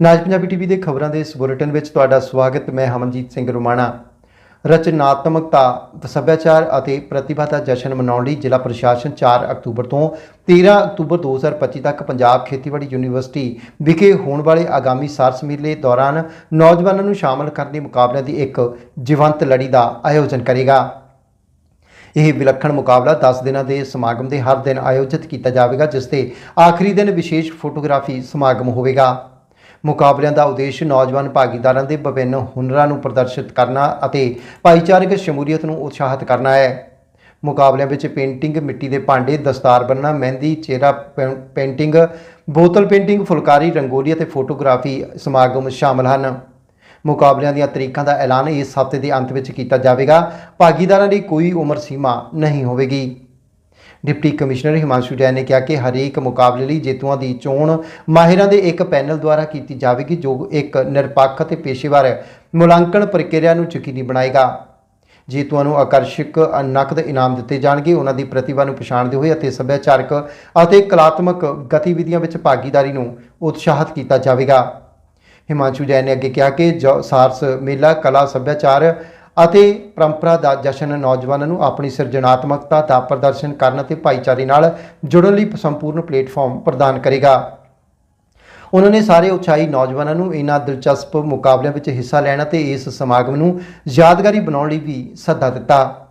ਨਾਜ Punjabi TV ਦੇ ਖਬਰਾਂ ਦੇ ਇਸ ਬੁਲੇਟਿਨ ਵਿੱਚ ਤੁਹਾਡਾ ਸਵਾਗਤ, ਮੈਂ ਹਮਨਜੀਤ ਸਿੰਘ ਰੁਮਾਣਾ। ਰਚਨਾਤਮਕਤਾ, ਸੱਭਿਆਚਾਰ ਅਤੇ ਪ੍ਰਤਿਭਾ ਦਾ ਜਸ਼ਨ ਮਨਾਉਣ ਲਈ ਜ਼ਿਲ੍ਹਾ ਪ੍ਰਸ਼ਾਸਨ 4 ਅਕਤੂਬਰ ਤੋਂ 13 ਅਕਤੂਬਰ 2025 ਤੱਕ ਪੰਜਾਬ ਖੇਤੀਬਾੜੀ ਯੂਨੀਵਰਸਿਟੀ ਵਿਖੇ ਹੋਣ ਵਾਲੇ ਆਗਾਮੀ ਸਾਰਸ ਮੇਲੇ ਦੌਰਾਨ ਨੌਜਵਾਨਾਂ ਨੂੰ ਸ਼ਾਮਲ ਕਰਨ ਦੇ ਮੁਕਾਬਲਿਆਂ ਦੀ ਇੱਕ ਜੀਵੰਤ ਲੜੀ ਦਾ ਆਯੋਜਨ ਕਰੇਗਾ। ਇਹ ਵਿਲੱਖਣ ਮੁਕਾਬਲਾ 10 ਦਿਨਾਂ ਦੇ ਸਮਾਗਮ ਦੇ ਹਰ ਦਿਨ ਆਯੋਜਿਤ ਕੀਤਾ ਜਾਵੇਗਾ, ਜਿਸ 'ਤੇ ਆਖਰੀ ਦਿਨ ਵਿਸ਼ੇਸ਼ ਫੋਟੋਗ੍ਰਾਫੀ ਸਮਾਗਮ ਹੋਵੇਗਾ। ਮੁਕਾਬਲਿਆਂ ਦਾ ਉਦੇਸ਼ ਨੌਜਵਾਨ ਭਾਗੀਦਾਰਾਂ ਦੇ ਵਿਭਿੰਨ ਹੁਨਰਾਂ ਨੂੰ ਪ੍ਰਦਰਸ਼ਿਤ ਕਰਨਾ ਅਤੇ ਭਾਈਚਾਰਕ ਸ਼ਮੂਲੀਅਤ ਨੂੰ ਉਤਸ਼ਾਹਿਤ ਕਰਨਾ ਹੈ। ਮੁਕਾਬਲਿਆਂ ਵਿੱਚ ਪੇਂਟਿੰਗ ਮਿੱਟੀ ਦੇ ਭਾਂਡੇ, ਦਸਤਾਰ ਬੰਨ੍ਹਣਾ, ਮਹਿੰਦੀ, ਚਿਹਰਾ ਪੇਂਟਿੰਗ, ਬੋਤਲ ਪੇਂਟਿੰਗ, ਫੁਲਕਾਰੀ, ਰੰਗੋਲੀ ਅਤੇ ਫੋਟੋਗ੍ਰਾਫੀ ਸਮਾਗਮ ਸ਼ਾਮਲ ਹਨ। ਮੁਕਾਬਲਿਆਂ ਦੀਆਂ ਤਰੀਕਾਂ ਦਾ ਐਲਾਨ ਇਸ ਹਫ਼ਤੇ ਦੇ ਅੰਤ ਵਿੱਚ ਕੀਤਾ ਜਾਵੇਗਾ। ਭਾਗੀਦਾਰਾਂ ਲਈ ਕੋਈ ਉਮਰ ਸੀਮਾ ਨਹੀਂ ਹੋਵੇਗੀ। ਡਿਪਟੀ ਕਮਿਸ਼ਨਰ ਹਿਮਾਂਸ਼ੂ ਜੈਨ ਨੇ ਕਿਹਾ ਕਿ ਹਰੇਕ ਮੁਕਾਬਲੇ ਲਈ ਜੇਤੂਆਂ ਦੀ ਚੋਣ ਮਾਹਿਰਾਂ ਦੇ ਇੱਕ ਪੈਨਲ ਦੁਆਰਾ ਕੀਤੀ ਜਾਵੇਗੀ, ਜੋ ਇੱਕ ਨਿਰਪੱਖ ਅਤੇ ਪੇਸ਼ੇਵਰ ਮੁਲਾਂਕਣ ਪ੍ਰਕਿਰਿਆ ਨੂੰ ਯਕੀਨੀ ਬਣਾਏਗਾ। ਜੇਤੂਆਂ ਨੂੰ ਆਕਰਸ਼ਕ ਨਕਦ ਇਨਾਮ ਦਿੱਤੇ ਜਾਣਗੇ। ਉਹਨਾਂ ਦੀ ਪ੍ਰਤਿਭਾ ਨੂੰ ਪਛਾਣਦੇ ਹੋਏ ਅਤੇ ਸੱਭਿਆਚਾਰਕ ਅਤੇ ਕਲਾਤਮਕ ਗਤੀਵਿਧੀਆਂ ਵਿੱਚ ਭਾਗੀਦਾਰੀ ਨੂੰ ਉਤਸ਼ਾਹਿਤ ਕੀਤਾ ਜਾਵੇਗਾ। ਹਿਮਾਂਸ਼ੂ ਜੈਨ ਨੇ ਅੱਗੇ ਕਿਹਾ ਕਿ ਜੋ ਸਾਰਸ ਮੇਲਾ, ਕਲਾ, ਸੱਭਿਆਚਾਰ ਅਤੇ ਪਰੰਪਰਾ ਦਾ ਜਸ਼ਨ ਨੌਜਵਾਨਾਂ ਨੂੰ ਆਪਣੀ ਸਿਰਜਣਾਤਮਕਤਾ ਦਾ ਪ੍ਰਦਰਸ਼ਨ ਕਰਨ ਅਤੇ ਭਾਈਚਾਰੇ ਨਾਲ ਜੁੜਨ ਲਈ ਸੰਪੂਰਨ ਪਲੇਟਫਾਰਮ ਪ੍ਰਦਾਨ ਕਰੇਗਾ। ਉਹਨਾਂ ਨੇ ਸਾਰੇ ਉਤਸ਼ਾਹੀ ਨੌਜਵਾਨਾਂ ਨੂੰ ਇਹਨਾਂ ਦਿਲਚਸਪ ਮੁਕਾਬਲਿਆਂ ਵਿੱਚ ਹਿੱਸਾ ਲੈਣ ਅਤੇ ਇਸ ਸਮਾਗਮ ਨੂੰ ਯਾਦਗਾਰੀ ਬਣਾਉਣ ਲਈ ਵੀ ਸੱਦਾ ਦਿੱਤਾ।